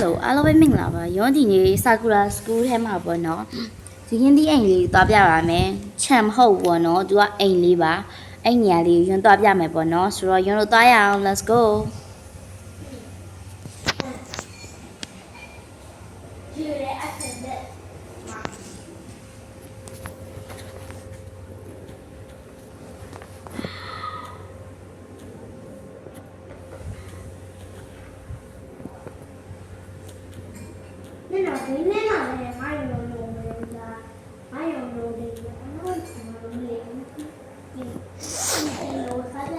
Hello အားလုံးပဲမင်္ဂလာပါရုံးဒီနေ့ Sakura School ထဲမှာပေါ့နော်ဒီရင်ဒီအိမ်လေးသွားပြပါမယ်ချမ်မဟုတ်ပေါ့နော်သူကအိမ်လေးပါအဲ့နေရာလေးကိုရုံးသွားပြမယ်ပေါ့နော်ဆိုတော့ရုံးတို့သွားရအောင် let's go 那种谁那种的，马有有的呀，马有有的呀，那个什么的，你你有啥的？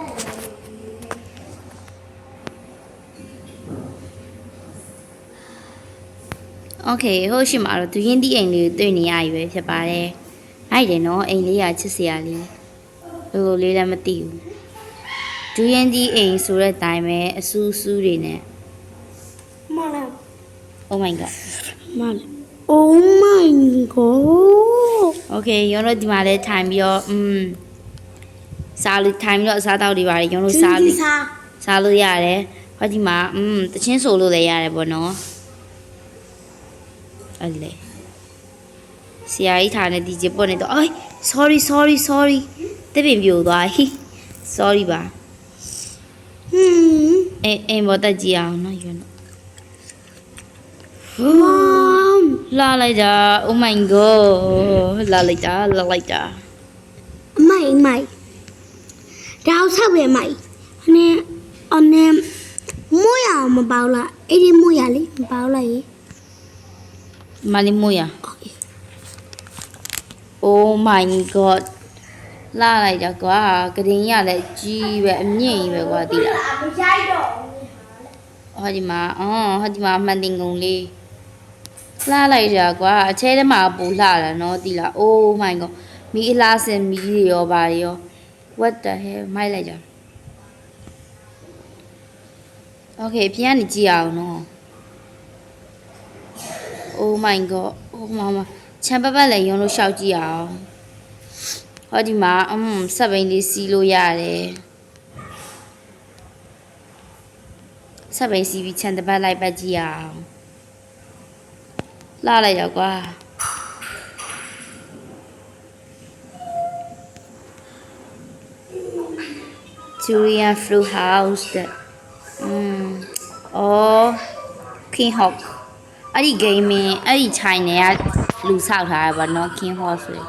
Okay ဟုတ်ရှိမှာတော့သူရင်ဒီအိမ်လေးကိုတွေ့နေရရွယ်ဖြစ်ပါတယ်အဲ့တယ်နော်အိမ်လေးကချစ်စရာလေးလိုလိုလေးလည်းမသိဘူးဒူရင်ဒီအိမ်ဆိုတဲ့အတိုင်းပဲအဆူဆူတွေနဲ့ 妈了 Oh my god. Mom. Oh my god. Okay ရောတို့ဒီမှာလဲထိုင်ပြီးတော့อืมစားလို့ထိုင်ပြီးတော့အစားတောက်တွေပါတယ်ရောတို့စားလို့စားလို့ရတယ်ဟောဒီမှာอืมတချင်းဆိုလို့လည်းရတယ်ပေါ့နော်အဲ့လေဆရာကြီးထားနေဒီဂျပွန်နေတော့အိုး sorry sorry sorry တပင်ပြိုသွားဟိ sorry ပါဟွန်းအင်းအင်းဘောတက်ကြည့်အောင်နော်ယူနော် လာလိုက်တာ oh my god လာလိုက်တာလာလိုက်တာအမိုင်မိုင်ဒါအောင်ဆောက်ရမိုင်အနဲ့အနဲ့မိုးရမပေါလားအဲ့ဒီမိုးရလေမပေါလားရေမလီမိုးရ oh my god လာလိုက်တာကွာကရင်ရလည်းကြီးပဲအမြင့်ကြီးပဲကွာတိလားမရိုက်တော့ဟာဒီမှာအော်ဟာဒီမှာမှန်တင်ကုန်လေး လှလိုက်တာကွာအချဲထဲမှာပူလှတာနော်တိလား oh my god မီးအလားစင်မီးတွေရောပါရော what the hell မိုက်လိုက်ကြ okay ပြန်ကနေကြည့်အောင်နော် oh my god oh mama ချမ်းပတ်ပတ်လည်းရုံလို့ရှောက်ကြည့်အောင်ဟောဒီမှာအမ်ဆက်ဘိန်းလေးစီးလို့ရတယ်ဆက်ဘိန်းစီးပြီးချမ်းတစ်ပတ်လိုက်ပတ်ကြည့်အောင် လှလိုက်တော့ကွာ Julian Fruit House တဲ့อืมအော် King Hawk အဲ့ဒီ gaming အဲ့ဒီ channel ကလူဆောက်ထားရပါတော့ King Hawk ဆိုတဲ့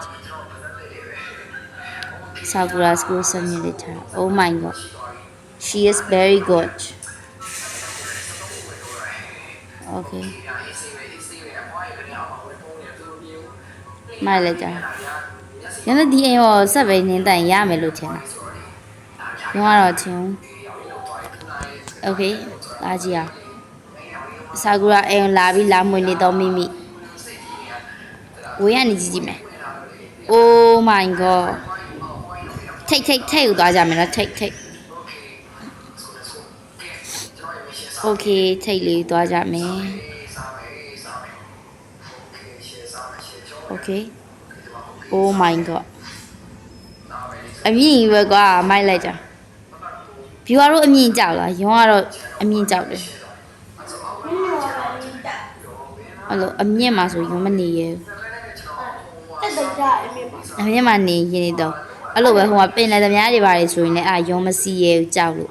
Sakura School Simulator Oh my god she is very good Okay မိုက်လိုက်တာရန်ဒီအိမ်ရောဆက်ပဲနင်းတိုင်ရမယ်လို့ထင်တာညောတော့ချင်း Okay လာကြည့်အောင်ဆာကူရာအိမ်ကိုလာပြီးလာမွေနေတော့မိမိဝေးရနေကြည့်ကြည့်မယ် Oh my god ထိတ်ထိတ်ထိတ်ကိုသွားကြမယ်နော်ထိတ်ထိတ် Okay ထိတ်လေးသွားကြမယ် okay oh my god အမြင်ပဲကွာမိုက်လိုက်ကြ view ကတော့အမြင်ကြောက်လားရောကတော့အမြင်ကြောက်တယ်အဲ့လိုအမြင်မှာဆိုရောမနေရဲတက်တက်ကြအမြင်မှာအမြင်မှာနေရင်နေတော့အဲ့လိုပဲဟိုမှာပင်လယ်သမားတွေဘာတွေဆိုရင်လည်းအာရောမစီရဲကြောက်လို့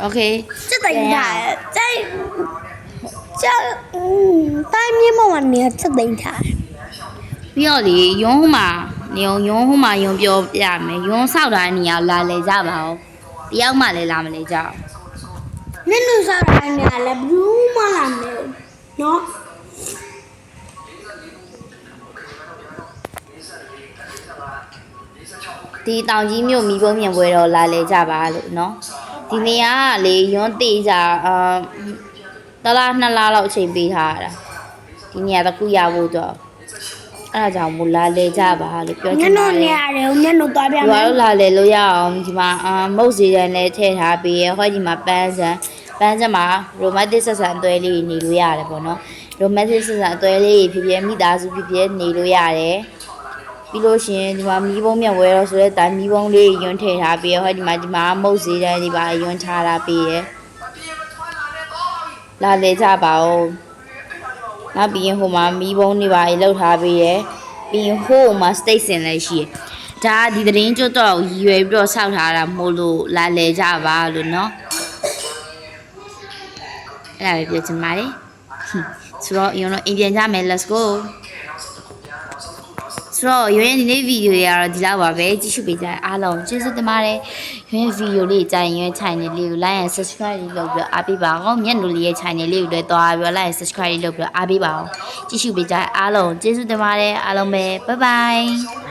โอเค သိမ်းထားတယ်ကျိုက်ကျိုက်တိုင်းမြေမောင်ကနေချက်သိမ်းထားတယ်ပြီးတော့လေယုံမှာနေုံယုံဟိုမှာယုံပြောပြမယ်ယုံဆောက်တာနေရာလာလေကြပါဦးတယောက်မှလည်းလာမလဲကြအောင်နင်းနူဆောက်တာနေရာလည်းဘူးမလာမယ်နော်ဒီတောင်ကြီးမြို့မိဘမြင်ပွဲတော့လာလေကြပါလို့เนาะ ဒီနေရာကလေရွန်းတေးစာအာတလားနှစ်လားလောက်အချိန်ပေးထားရတာဒီနေရာတစ်ခုရဖို့တော့အဲ့ဒါကြောင့်မလာလေကြပါလို့ပြောချင်တယ်ညနေနေရတယ်ညနေသွားပြမယ်ဘာလို့လာလေလို့ရအောင်ဒီမှာအာမုတ်စီတန်လည်းထည့်ထားပြီးရဟောဒီမှာပန်းစံပန်းစံမှာ romantic ဆက်ဆံအသွဲလေးနေလို့ရတယ်ပေါ့နော် romantic ဆက်ဆံအသွဲလေးဖြစ်ဖြစ်မိသားစုဖြစ်ဖြစ်နေလို့ရတယ် ပြီးလို့ရှိရင်ဒီမှာမီးပုံးမြတ်ဝဲတော့ဆိုတဲ့တိုင်မီးပုံးလေးယွန်းထည့်ထားပြီးတော့ဟောဒီမှာဒီမှာမုတ်စေးတဲ့ဒီပါယွန်းချထားပြီးရယ်လာလေကြပါဦးနောက်ပြီးရင်ဟိုမှာမီးပုံးတွေပါလောက်ထားပြီးရယ်ပြီးရင်ဟိုမှာ station လည်းရှိရယ်ဒါကဒီသတင်းကျွတ်တော့ရည်ရွယ်ပြီးတော့ဆောက်ထားတာမို့လို့လာလေကြပါလို့เนาะအဲ့ဒါပဲပြောချင်ပါတယ်ဟွန်းဆိုတော့ရုံတော့အိမ်ပြန်ကြမယ် let's go ဆိုတော့ရွေးရင်ဒီနေ့ဗီဒီယိုတွေကတော့ဒီလောက်ပါပဲကြည့်ရှုပေးကြတဲ့အားလုံးကျေးဇူးတင်ပါတယ်ရွေးဗီဒီယိုလေးကြာရင်ရွေး channel လေးကို like and subscribe လေးလုပ်ပြီးတော့အားပေးပါအောင်မျက်နှာလေးရဲ့ channel လေးကိုလည်းတွားပြီးတော့ like and subscribe လေးလုပ်ပြီးတော့အားပေးပါအောင်ကြည့်ရှုပေးကြတဲ့အားလုံးကျေးဇူးတင်ပါတယ်အားလုံးပဲ bye bye